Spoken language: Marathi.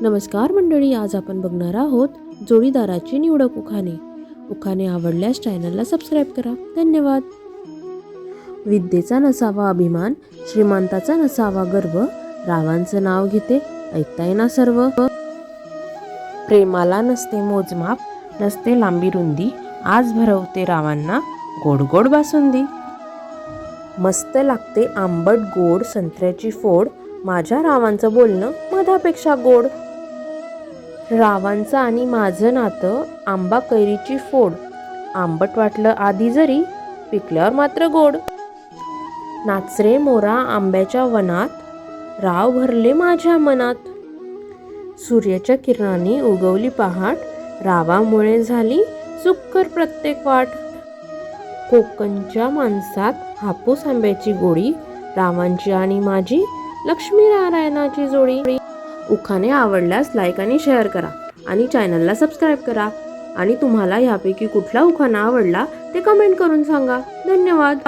नमस्कार मंडळी आज आपण बघणार आहोत जोडीदाराची निवडक उखाणे. उखाणे आवडल्यास चॅनलला सबस्क्राईब करा. धन्यवाद. विद्येचा नसावा अभिमान श्रीमंताचा नसावा गर्व रावांचं नाव घेते ऐकताय ना सर्व? प्रेमाला नसते मोजमाप नसते लांबी रुंदी आज भरवते रावांना गोड गोड बासुंदी. मस्त लागते आंबट गोड संत्र्याची फोड माझ्या रावांचं बोलणं मधापेक्षा गोड. रावांचं आणि माझं नातं आंबा कैरीची फोड. आंबट वाटलं आधी जरी पिकल्यावर मात्र गोड. नाचरे मोरा आंब्याच्या वनात राव भरले माझ्या मनात. सूर्याच्या किरणांनी उगवली पहाट रावामुळे झाली सुक्कर प्रत्येक वाट. कोकणच्या माणसात हापूस आंब्याची गोडी रावांची आणि माझी लक्ष्मी नारायणाची जोडी. उखाणे आवडल्यास लाईक आणि शेअर करा आणि चॅनलला सबस्क्राईब करा. आणि तुम्हाला यापैकी कुठला उखाना आवडला ते कमेंट करून सांगा. धन्यवाद.